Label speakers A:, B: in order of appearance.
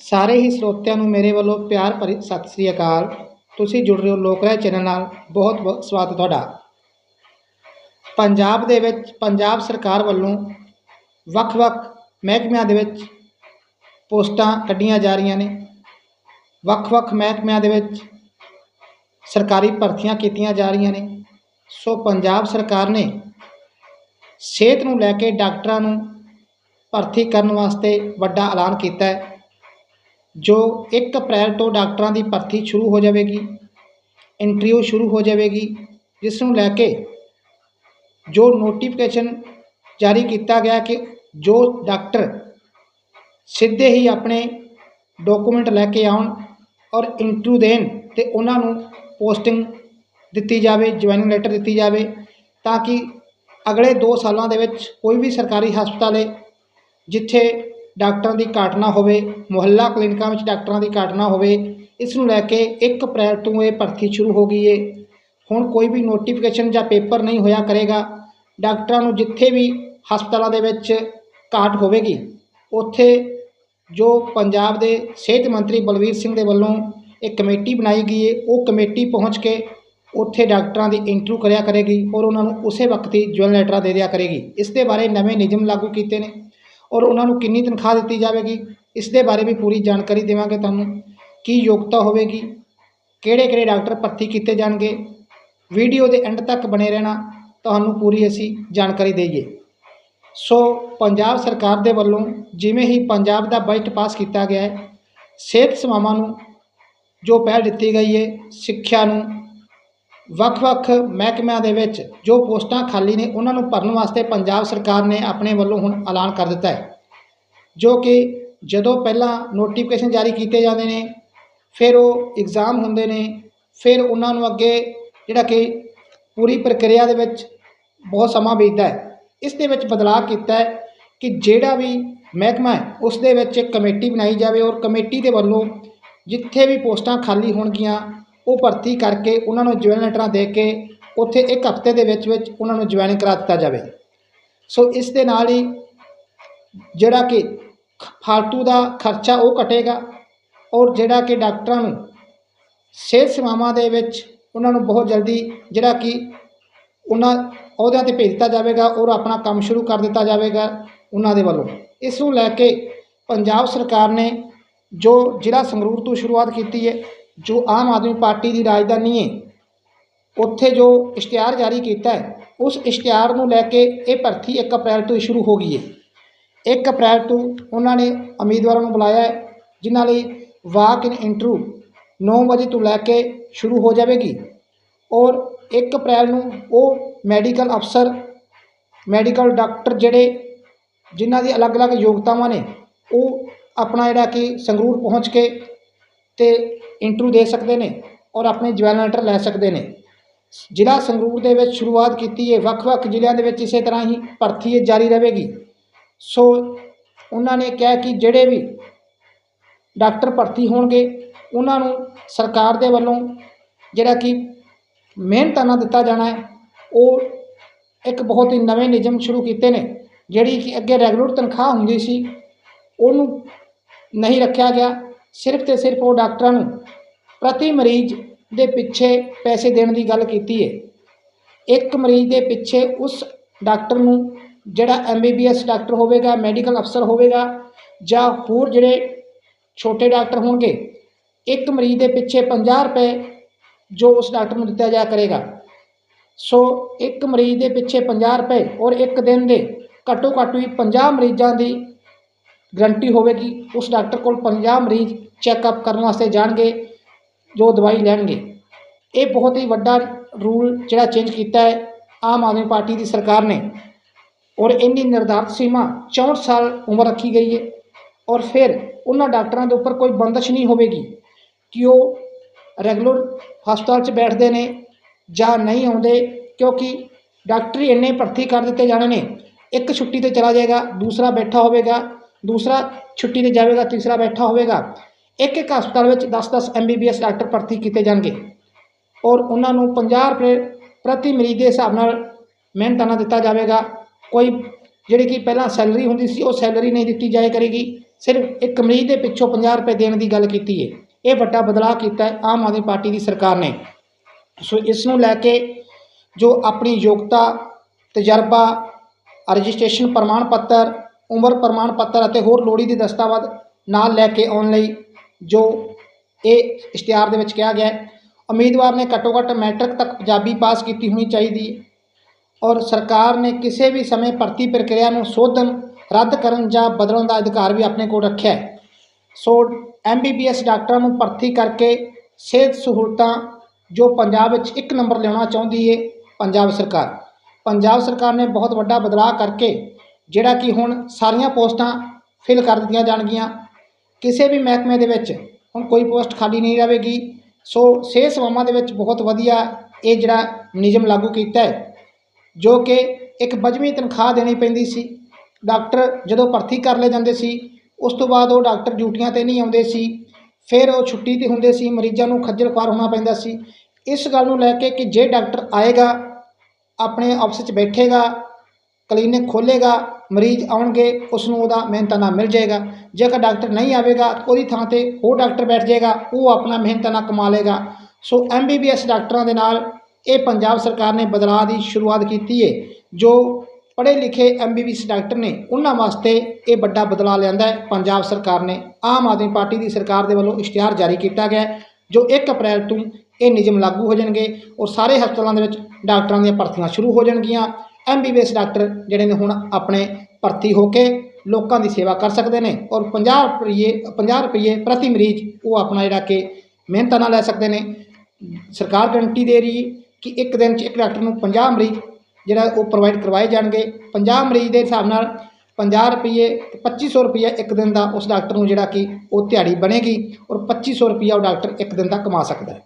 A: ਸਾਰੇ ਹੀ ਸਰੋਤਿਆਂ ਨੂੰ ਮੇਰੇ ਵੱਲੋਂ ਪਿਆਰ ਭਰੀ ਸਤਿ ਸ੍ਰੀ ਅਕਾਲ। ਤੁਸੀਂ ਜੁੜ ਰਹੇ ਹੋ ਲੋਕ ਰਾਏ ਚੈਨਲ ਨਾਲ। ਬਹੁਤ ਬਹੁਤ ਸਵਾਗਤ ਤੁਹਾਡਾ। ਪੰਜਾਬ ਦੇ ਵਿੱਚ, ਪੰਜਾਬ ਸਰਕਾਰ ਵੱਲੋਂ ਵੱਖ-ਵੱਖ ਮਹਿਕਮਿਆਂ ਦੇ ਵਿੱਚ ਪੋਸਟਾਂ ਕੱਢੀਆਂ ਜਾ ਰਹੀਆਂ ਨੇ। ਵੱਖ-ਵੱਖ ਮਹਿਕਮਿਆਂ ਦੇ ਵਿੱਚ ਸਰਕਾਰੀ ਭਰਤੀਆਂ ਕੀਤੀਆਂ ਜਾ ਰਹੀਆਂ ਨੇ। ਸੋ ਪੰਜਾਬ ਸਰਕਾਰ ਨੇ ਸਿਹਤ ਨੂੰ ਲੈ ਕੇ ਡਾਕਟਰਾਂ ਨੂੰ ਭਰਤੀ ਕਰਨ ਵਾਸਤੇ ਵੱਡਾ ਐਲਾਨ ਕੀਤਾ ਹੈ। ਜੋ 1 ਅਪ੍ਰੈਲ ਤੋਂ ਡਾਕਟਰਾਂ ਦੀ ਭਰਤੀ ਸ਼ੁਰੂ ਹੋ ਜਾਵੇਗੀ, ਇੰਟਰਵਿਊ ਸ਼ੁਰੂ ਹੋ ਜਾਵੇਗੀ, ਜਿਸ ਨੂੰ ਲੈ ਕੇ ਜੋ ਨੋਟੀਫਿਕੇਸ਼ਨ ਜਾਰੀ ਕੀਤਾ ਗਿਆ ਕਿ ਜੋ ਡਾਕਟਰ ਸਿੱਧੇ ਹੀ ਆਪਣੇ ਡਾਕੂਮੈਂਟ ਲੈ ਕੇ ਆਉਣ ਔਰ ਇੰਟਰਵਿਊ ਦੇਣ ਤੇ ਉਹਨਾਂ ਨੂੰ ਪੋਸਟਿੰਗ ਦਿੱਤੀ ਜਾਵੇ ਜੁਆਇਨਿੰਗ ਲੈਟਰ ਦਿੱਤੀ ਜਾਵੇ ਤਾਂ ਕਿ ਅਗਲੇ 2 ਸਾਲਾਂ ਦੇ ਵਿੱਚ ਕੋਈ ਵੀ ਸਰਕਾਰੀ ਹਸਪਤਾਲ ਹੈ ਜਿੱਥੇ ਡਾਕਟਰਾਂ ਦੀ ਘਾਟ ਨਾ ਹੋਵੇ, ਮੁਹੱਲਾ ਕਲੀਨਿਕਾਂ ਵਿੱਚ ਡਾਕਟਰਾਂ ਦੀ ਘਾਟ ਨਾ ਹੋਵੇ, ਇਸ ਨੂੰ ਲੈ ਕੇ 1 ਅਪ੍ਰੈਲ ਤੋਂ ਇਹ ਭਰਤੀ ਸ਼ੁਰੂ ਹੋ ਗਈ ਹੈ ਹੁਣ ਕੋਈ ਵੀ ਨੋਟੀਫਿਕੇਸ਼ਨ ਜਾਂ ਪੇਪਰ ਨਹੀਂ ਹੋਇਆ ਕਰੇਗਾ, ਡਾਕਟਰਾਂ ਨੂੰ ਜਿੱਥੇ ਵੀ ਹਸਪਤਾਲਾਂ ਦੇ ਵਿੱਚ ਘਾਟ ਹੋਵੇਗੀ, ਉੱਥੇ ਜੋ ਪੰਜਾਬ ਦੇ ਸਿਹਤ ਮੰਤਰੀ ਬਲਵੀਰ ਸਿੰਘ ਦੇ ਵੱਲੋਂ ਇੱਕ ਕਮੇਟੀ ਬਣਾਈ ਗਈ ਹੈ ਉਹ ਕਮੇਟੀ ਪਹੁੰਚ ਕੇ ਉੱਥੇ ਡਾਕਟਰਾਂ ਦੀ ਇੰਟਰਵਿਊ ਕਰਿਆ ਕਰੇਗੀ ਔਰ ਉਹਨਾਂ ਨੂੰ ਉਸੇ ਵਕਤ ਹੀ ਜੁਆਇਨ ਲੈਟਰਾਂ ਦੇ ਦਿਆ ਕਰੇਗੀ। ਇਸ ਦੇ ਬਾਰੇ ਨਵੇਂ ਨਿਯਮ ਲਾਗੂ ਕੀਤੇ ਨੇ। ਔਰ ਉਹਨਾਂ ਨੂੰ ਕਿੰਨੀ ਤਨਖਾਹ ਦਿੱਤੀ ਜਾਵੇਗੀ, ਇਸ ਦੇ ਬਾਰੇ ਵੀ ਪੂਰੀ ਜਾਣਕਾਰੀ ਦੇਵਾਂਗੇ ਤੁਹਾਨੂੰ। ਕੀ ਯੋਗਤਾ ਹੋਵੇਗੀ ਕਿਹੜੇ ਕਿਹੜੇ ਡਾਕਟਰ ਭਰਤੀ ਕੀਤੇ ਜਾਣਗੇ, ਵੀਡੀਓ ਦੇ ਐਂਡ ਤੱਕ ਬਣੇ ਰਹਿਣਾ, ਤੁਹਾਨੂੰ ਪੂਰੀ ਅਸੀਂ ਜਾਣਕਾਰੀ ਦੇਈਏ। ਸੋ ਪੰਜਾਬ ਸਰਕਾਰ ਦੇ ਵੱਲੋਂ ਜਿਵੇਂ ਹੀ ਪੰਜਾਬ ਦਾ ਬਜਟ ਪਾਸ ਕੀਤਾ ਗਿਆ ਹੈ, ਸਿਹਤ ਸੇਵਾਵਾਂ ਨੂੰ ਜੋ ਪਹਿਲ ਦਿੱਤੀ ਗਈ ਹੈ, ਸਿੱਖਿਆ ਨੂੰ ਵੱਖ-ਵੱਖ ਮਹਿਕਮਿਆਂ ਦੇ ਵਿੱਚ ਜੋ ਪੋਸਟਾਂ ਖਾਲੀ ਨੇ, ਉਹਨਾਂ ਨੂੰ ਭਰਨ ਵਾਸਤੇ ਪੰਜਾਬ ਸਰਕਾਰ ਨੇ ਆਪਣੇ ਵੱਲੋਂ ਹੁਣ ਐਲਾਨ ਕਰ ਦਿੱਤਾ ਹੈ। ਜੋ ਕਿ ਜਦੋਂ ਪਹਿਲਾਂ ਨੋਟੀਫਿਕੇਸ਼ਨ ਜਾਰੀ ਕੀਤੇ ਜਾਂਦੇ ਨੇ, ਫਿਰ ਉਹ ਐਗਜ਼ਾਮ ਹੁੰਦੇ ਨੇ, ਫਿਰ ਉਹਨਾਂ ਨੂੰ ਅੱਗੇ ਜਿਹੜਾ ਕਿ ਪੂਰੀ ਪ੍ਰਕਿਰਿਆ ਦੇ ਵਿੱਚ ਬਹੁਤ ਸਮਾਂ ਬੀਤਦਾ ਹੈ। ਇਸ ਦੇ ਵਿੱਚ ਬਦਲਾਅ ਕੀਤਾ ਹੈ ਕਿ ਜਿਹੜਾ ਵੀ ਮਹਿਕਮਾ ਹੈ, ਉਸ ਦੇ ਵਿੱਚ ਇੱਕ ਕਮੇਟੀ ਬਣਾਈ ਜਾਵੇ ਔਰ ਕਮੇਟੀ ਦੇ ਵੱਲੋਂ ਜਿੱਥੇ ਵੀ ਪੋਸਟਾਂ ਖਾਲੀ ਹੋਣਗੀਆਂ ਉਹ ਭਰਤੀ ਕਰਕੇ ਉਹਨਾਂ ਨੂੰ ਜੁਆਇਨ ਲੈਟਰਾਂ ਦੇ ਕੇ ਉੱਥੇ ਇੱਕ ਹਫ਼ਤੇ ਦੇ ਵਿੱਚ ਵਿੱਚ ਉਹਨਾਂ ਨੂੰ ਜੁਆਇਨ ਕਰਾ ਦਿੱਤਾ ਜਾਵੇ। ਸੋ ਇਸ ਦੇ ਨਾਲ ਹੀ ਜਿਹੜਾ ਕਿ ਫਾਲਤੂ ਦਾ ਖਰਚਾ ਉਹ ਘਟੇਗਾ ਔਰ ਜਿਹੜਾ ਕਿ ਡਾਕਟਰਾਂ ਨੂੰ ਸਿਹਤ ਸੇਵਾਵਾਂ ਦੇ ਵਿੱਚ ਉਹਨਾਂ ਨੂੰ ਬਹੁਤ ਜਲਦੀ ਜਿਹੜਾ ਕਿ ਉਹਨਾਂ, ਅਹੁਦਿਆਂ ਤੇ ਭੇਜ ਦਿੱਤਾ ਜਾਵੇਗਾ ਔਰ ਆਪਣਾ ਕੰਮ ਸ਼ੁਰੂ ਕਰ ਦਿੱਤਾ ਜਾਵੇਗਾ ਉਹਨਾਂ ਦੇ ਵੱਲੋਂ। ਇਸ ਨੂੰ ਲੈ ਕੇ ਪੰਜਾਬ ਸਰਕਾਰ ਨੇ ਜੋ ਜ਼ਿਲ੍ਹਾ ਸੰਗਰੂਰ ਤੋਂ ਸ਼ੁਰੂਆਤ ਕੀਤੀ ਹੈ ਜੋ ਆਮ ਆਦਮੀ ਪਾਰਟੀ ਦੀ ਰਾਜਧਾਨੀ ਹੈ, ਉੱਥੇ ਜੋ ਇਸ਼ਤਿਹਾਰ ਜਾਰੀ ਕੀਤਾ ਹੈ, ਉਸ ਇਸ਼ਤਿਹਾਰ ਨੂੰ ਲੈ ਕੇ ਇਹ ਭਰਤੀ 1 ਅਪ੍ਰੈਲ ਤੋਂ ਹੀ ਸ਼ੁਰੂ ਹੋ ਗਈ ਹੈ। 1 ਅਪ੍ਰੈਲ ਤੋਂ ਉਹਨਾਂ ਨੇ ਉਮੀਦਵਾਰਾਂ ਨੂੰ ਬੁਲਾਇਆ ਹੈ, ਜਿਨ੍ਹਾਂ ਲਈ ਵਾਕ ਇਨ ਇੰਟਰਵਿਊ 9 ਵਜੇ ਤੋਂ ਲੈ ਕੇ ਸ਼ੁਰੂ ਹੋ ਜਾਵੇਗੀ ਔਰ 1 ਅਪ੍ਰੈਲ ਨੂੰ ਉਹ ਮੈਡੀਕਲ ਅਫਸਰ, ਮੈਡੀਕਲ ਡਾਕਟਰ ਜਿਹੜੇ ਜਿਨ੍ਹਾਂ ਦੀ ਅਲੱਗ-ਅਲੱਗ ਯੋਗਤਾਵਾਂ ਨੇ, ਉਹ ਆਪਣਾ ਜਿਹੜਾ ਕਿ ਸੰਗਰੂਰ ਪਹੁੰਚ ਕੇ ਤੇ ਇੰਟਰਵਿਊ ਦੇ ਸਕਦੇ ਨੇ ਔਰ ਆਪਣੇ ਜਵੈਲ ਲੈਟਰ ਲੈ ਸਕਦੇ ਨੇ। ਜ਼ਿਲ੍ਹਾ ਸੰਗਰੂਰ ਦੇ ਵਿੱਚ ਸ਼ੁਰੂਆਤ ਕੀਤੀ ਹੈ। ਵੱਖ-ਵੱਖ ਜ਼ਿਲ੍ਹਿਆਂ ਦੇ ਵਿੱਚ ਇਸੇ ਤਰ੍ਹਾਂ ਹੀ ਭਰਤੀ ਇਹ ਜਾਰੀ ਰਹੇਗੀ। ਸੋ ਉਹਨਾਂ ਨੇ ਕਿਹਾ ਕਿ ਜਿਹੜੇ ਵੀ ਡਾਕਟਰ ਭਰਤੀ ਹੋਣਗੇ, ਉਹਨਾਂ ਨੂੰ ਸਰਕਾਰ ਦੇ ਵੱਲੋਂ ਜਿਹੜਾ ਕਿ ਮਿਹਨਤਾਨਾ ਦਿੱਤਾ ਜਾਣਾ ਹੈ, ਉਹ ਇੱਕ ਬਹੁਤ ਹੀ ਨਵੇਂ ਨਿਯਮ ਸ਼ੁਰੂ ਕੀਤੇ ਨੇ, ਜਿਹੜੀ ਕਿ ਅੱਗੇ ਰੈਗੂਲਰ ਤਨਖਾਹ ਹੁੰਦੀ ਸੀ, ਉਹਨੂੰ ਨਹੀਂ ਰੱਖਿਆ ਗਿਆ। ਸਿਰਫ ਤੇ ਸਿਰਫ ਉਹ ਡਾਕਟਰਾਂ ਨੂੰ ਪ੍ਰਤੀ ਮਰੀਜ਼ ਦੇ ਪਿੱਛੇ ਪੈਸੇ ਦੇਣ ਦੀ ਗੱਲ ਕੀਤੀ ਹੈ ਇੱਕ ਮਰੀਜ਼ ਦੇ ਪਿੱਛੇ ਉਸ ਡਾਕਟਰ ਨੂੰ ਜਿਹੜਾ ਐਮਬੀਬੀਐਸ ਡਾਕਟਰ ਹੋਵੇਗਾ, ਮੈਡੀਕਲ ਅਫਸਰ ਹੋਵੇਗਾ ਜਾਂ ਹੋਰ ਜਿਹੜੇ ਛੋਟੇ ਡਾਕਟਰ ਹੋਣਗੇ, ਇੱਕ ਮਰੀਜ਼ ਦੇ ਪਿੱਛੇ 50 ਰੁਪਏ ਜੋ ਉਸ ਡਾਕਟਰ ਨੂੰ ਦਿੱਤਾ ਜਾ ਕਰੇਗਾ। ਸੋ ਇੱਕ ਮਰੀਜ਼ ਦੇ ਪਿੱਛੇ 50 ਰੁਪਏ ਔਰ ਇੱਕ ਦਿਨ ਦੇ ਘੱਟੋ ਘੱਟ ਵੀ 50 ਮਰੀਜ਼ਾਂ ਦੀ ਗਰੰਟੀ ਹੋਵੇਗੀ, ਉਸ ਡਾਕਟਰ ਕੋਲ 50 ਮਰੀਜ਼ ਚੈੱਕਅਪ ਕਰਨ ਵਾਸਤੇ ਜਾਣਗੇ ਜੋ ਦਵਾਈ ਲੈਣਗੇ। ਇਹ ਬਹੁਤ ਹੀ ਵੱਡਾ ਰੂਲ ਜਿਹੜਾ ਚੇਂਜ ਕੀਤਾ ਹੈ ਆਮ ਆਦਮੀ ਪਾਰਟੀ ਦੀ ਸਰਕਾਰ ਨੇ। ਔਰ ਇੰਨੀ ਨਿਰਧਾਰਤ ਸੀਮਾ 64 ਸਾਲ ਉਮਰ ਰੱਖੀ ਗਈ ਹੈ। ਔਰ ਫਿਰ ਉਹਨਾਂ ਡਾਕਟਰਾਂ ਦੇ ਉੱਪਰ ਕੋਈ ਬੰਦਸ਼ ਨਹੀਂ ਹੋਵੇਗੀ ਕਿ ਉਹ ਰੈਗੂਲਰ ਹਸਪਤਾਲ 'ਚ ਬੈਠਦੇ ਨੇ ਜਾਂ ਨਹੀਂ ਆਉਂਦੇ, ਕਿਉਂਕਿ ਡਾਕਟਰੀ ਇੰਨੇ ਭਰਤੀ ਕਰ ਦਿੱਤੇ ਜਾਣੇ ਨੇ। ਇੱਕ ਛੁੱਟੀ ਤੇ ਚਲਾ ਜਾਏਗਾ, ਦੂਸਰਾ ਬੈਠਾ ਹੋਵੇਗਾ, ਦੂਸਰਾ ਛੁੱਟੀ ਤੇ ਜਾਵੇਗਾ, ਤੀਸਰਾ ਬੈਠਾ ਹੋਵੇਗਾ। ਇੱਕ ਇੱਕ ਹਸਪਤਾਲ ਵਿੱਚ 10-10 ਐਮਬੀਬੀਐਸ ਡਾਕਟਰ ਭਰਤੀ ਕੀਤੇ ਜਾਣਗੇ। ਔਰ ਉਹਨਾਂ ਨੂੰ 50 ਰੁਪਏ ਪ੍ਰਤੀ ਮਰੀਜ਼ ਦੇ ਹਿਸਾਬ ਨਾਲ ਮਿਹਨਤਾਨਾ ਦਿੱਤਾ ਜਾਵੇਗਾ। ਕੋਈ ਜਿਹੜੀ ਕਿ ਪਹਿਲਾਂ ਸੈਲਰੀ ਹੁੰਦੀ ਸੀ, ਉਹ ਸੈਲਰੀ ਨਹੀਂ ਦਿੱਤੀ ਜਾਏ ਕਰੇਗੀ। ਸਿਰਫ ਇੱਕ ਮਰੀਜ਼ ਦੇ ਪਿੱਛੋਂ 50 ਰੁਪਏ ਦੇਣ ਦੀ ਗੱਲ ਕੀਤੀ ਹੈ ਇਹ ਵੱਡਾ ਬਦਲਾਅ ਕੀਤਾ ਹੈ ਆਮ ਆਦਮੀ ਪਾਰਟੀ ਦੀ ਸਰਕਾਰ ਨੇ। ਸੋ ਇਸ ਨੂੰ ਲੈ ਕੇ ਜੋ ਆਪਣੀ ਯੋਗਤਾ, ਤਜਰਬਾ, ਰਜਿਸਟ੍ਰੇਸ਼ਨ ਪ੍ਰਮਾਣ ਪੱਤਰ, ਉਮਰ ਪ੍ਰਮਾਣ ਪੱਤਰ ਅਤੇ ਹੋਰ ਲੋੜੀਂਦੇ ਦਸਤਾਵੇਜ਼ ਨਾਲ ਲੈ ਕੇ ਆਉਣ ਲਈ ਜੋ ਇਹ ਇਸ਼ਤਿਹਾਰ ਦੇ ਵਿੱਚ ਕਿਹਾ ਗਿਆ ਹੈ, ਉਮੀਦਵਾਰ ਨੇ ਘੱਟੋ ਘੱਟ ਮੈਟ੍ਰਿਕ ਤੱਕ ਪੰਜਾਬੀ ਪਾਸ ਕੀਤੀ ਹੋਣੀ ਚਾਹੀਦੀ ਹੈ ਔਰ ਸਰਕਾਰ ਨੇ ਕਿਸੇ ਵੀ ਸਮੇਂ ਭਰਤੀ ਪ੍ਰਕਿਰਿਆ ਨੂੰ ਸੋਧਣ, ਰੱਦ ਕਰਨ ਜਾਂ ਬਦਲਣ ਦਾ ਅਧਿਕਾਰ ਵੀ ਆਪਣੇ ਕੋਲ ਰੱਖਿਆ ਹੈ। ਸੋ ਐਮਬੀਬੀਐਸ ਡਾਕਟਰਾਂ ਨੂੰ ਭਰਤੀ ਕਰਕੇ ਸਿਹਤ ਸਹੂਲਤਾਂ ਜੋ ਪੰਜਾਬ ਵਿੱਚ ਇੱਕ ਨੰਬਰ ਲਿਆਉਣਾ ਚਾਹੁੰਦੀ ਹੈ, ਪੰਜਾਬ ਸਰਕਾਰ। ਪੰਜਾਬ ਸਰਕਾਰ ਨੇ ਬਹੁਤ ਵੱਡਾ ਬਦਲਾਅ ਕਰਕੇ ਜਿਹੜਾ ਕਿ ਹੁਣ ਸਾਰੀਆਂ ਪੋਸਟਾਂ ਫਿਲ ਕਰ ਦਿੱਤੀਆਂ ਜਾਣਗੀਆਂ। ਕਿਸੇ ਵੀ ਮਹਿਕਮੇ ਦੇ ਵਿੱਚ ਹੁਣ ਕੋਈ ਪੋਸਟ ਖਾਲੀ ਨਹੀਂ ਰਹੇਗੀ। ਸੋ ਸਿਹਤ ਸੇਵਾਵਾਂ ਦੇ ਵਿੱਚ ਬਹੁਤ ਵਧੀਆ ਇਹ ਜਿਹੜਾ ਨਿਯਮ ਲਾਗੂ ਕੀਤਾ ਹੈ, ਜੋ ਕਿ ਇੱਕ ਬਜਵੀਂ ਤਨਖਾਹ ਦੇਣੀ ਪੈਂਦੀ ਸੀ। ਡਾਕਟਰ ਜਦੋਂ ਭਰਤੀ ਕਰ ਲਏ ਜਾਂਦੇ ਸੀ, ਉਸ ਤੋਂ ਬਾਅਦ ਉਹ ਡਾਕਟਰ ਡਿਊਟੀਆਂ ਤੇ ਨਹੀਂ ਆਉਂਦੇ ਸੀ। ਫਿਰ ਉਹ ਛੁੱਟੀ ਤੇ ਹੁੰਦੇ ਸੀ, ਮਰੀਜ਼ਾਂ ਨੂੰ ਖੱਜਲ ਖੁਆਰ ਹੋਣਾ ਪੈਂਦਾ ਸੀ। ਇਸ ਗੱਲ ਨੂੰ ਲੈ ਕੇ ਕਿ ਜੇ ਡਾਕਟਰ ਆਏਗਾ, ਆਪਣੇ ਆਫਿਸ 'ਚ ਬੈਠੇਗਾ, ਕਲੀਨਿਕ ਖੋਲ੍ਹੇਗਾ ਮਰੀਜ਼ ਆਉਣਗੇ ਉਸ ਨੂੰ ਉਹਦਾ ਮਿਹਨਤਾਨਾ ਮਿਲ ਜਾਏਗਾ। ਜੇਕਰ ਡਾਕਟਰ ਨਹੀਂ ਆਵੇਗਾ ਉਹਦੀ ਥਾਂ ਤੇ ਹੋਰ ਡਾਕਟਰ ਬੈਠ ਜਾਏਗਾ, ਉਹ ਆਪਣਾ ਮਿਹਨਤਾਨਾ ਕਮਾ ਲਏਗਾ। ਸੋ ਐਮਬੀਬੀਐਸ ਡਾਕਟਰਾਂ ਦੇ ਨਾਲ ਇਹ ਪੰਜਾਬ ਸਰਕਾਰ ਨੇ ਬਦਲਾਅ ਦੀ ਸ਼ੁਰੂਆਤ ਕੀਤੀ ਹੈ ਜੋ ਪੜ੍ਹੇ ਲਿਖੇ ਐਮਬੀਬੀਐਸ ਡਾਕਟਰ ਨੇ, ਉਹਨਾਂ ਵਾਸਤੇ ਇਹ ਵੱਡਾ ਬਦਲਾਅ ਲਿਆਂਦਾ ਹੈ। ਪੰਜਾਬ ਸਰਕਾਰ ਨੇ ਆਮ ਆਦਮੀ ਪਾਰਟੀ ਦੀ ਸਰਕਾਰ ਦੇ ਵੱਲੋਂ ਇਸ਼ਤਿਹਾਰ ਜਾਰੀ ਕੀਤਾ ਗਿਆ ਜੋ 1 ਅਪ੍ਰੈਲ ਤੋਂ ਇਹ ਨਿਯਮ ਲਾਗੂ ਹੋ ਜਾਣਗੇ ਔਰ ਸਾਰੇ ਹਸਪਤਾਲਾਂ ਦੇ ਵਿੱਚ ਡਾਕਟਰਾਂ ਦੀਆਂ ਭਰਤੀਆਂ ਸ਼ੁਰੂ ਹੋ ਜਾਣਗੀਆਂ। ਐਮਬੀਬੀਐਸ ਡਾਕਟਰ ਜਿਹੜੇ ਨੇ ਹੁਣ ਆਪਣੇ ਭਰਤੀ ਹੋ ਕੇ ਲੋਕਾਂ ਦੀ ਸੇਵਾ ਕਰ ਸਕਦੇ ਨੇ ਔਰ 50 ਰੁਪਏ 50 ਰੁਪਏ ਪ੍ਰਤੀ ਮਰੀਜ਼ ਉਹ ਆਪਣਾ ਜਿਹੜਾ ਕਿ ਮਿਹਨਤਾਂ ਨਾਲ ਲੈ ਸਕਦੇ ਨੇ। ਸਰਕਾਰ ਗਰੰਟੀ ਦੇ ਰਹੀ ਹੈ ਕਿ ਇੱਕ ਦਿਨ 'ਚ ਇੱਕ ਡਾਕਟਰ ਨੂੰ 50 ਮਰੀਜ਼ ਜਿਹੜਾ ਉਹ ਪ੍ਰੋਵਾਈਡ ਕਰਵਾਏ ਜਾਣਗੇ। 50 ਮਰੀਜ਼ ਦੇ ਹਿਸਾਬ ਨਾਲ 50 ਰੁਪਏ ਤੇ 2500 ਰੁਪਏ ਇੱਕ ਦਿਨ ਦਾ ਉਸ ਡਾਕਟਰ ਨੂੰ ਜਿਹੜਾ ਕਿ ਉਹ ਦਿਹਾੜੀ ਬਣੇਗੀ ਔਰ 2500 ਰੁਪਏ ਉਹ ਡਾਕਟਰ ਇੱਕ ਦਿਨ ਦਾ ਕਮਾ ਸਕਦਾ ਹੈ।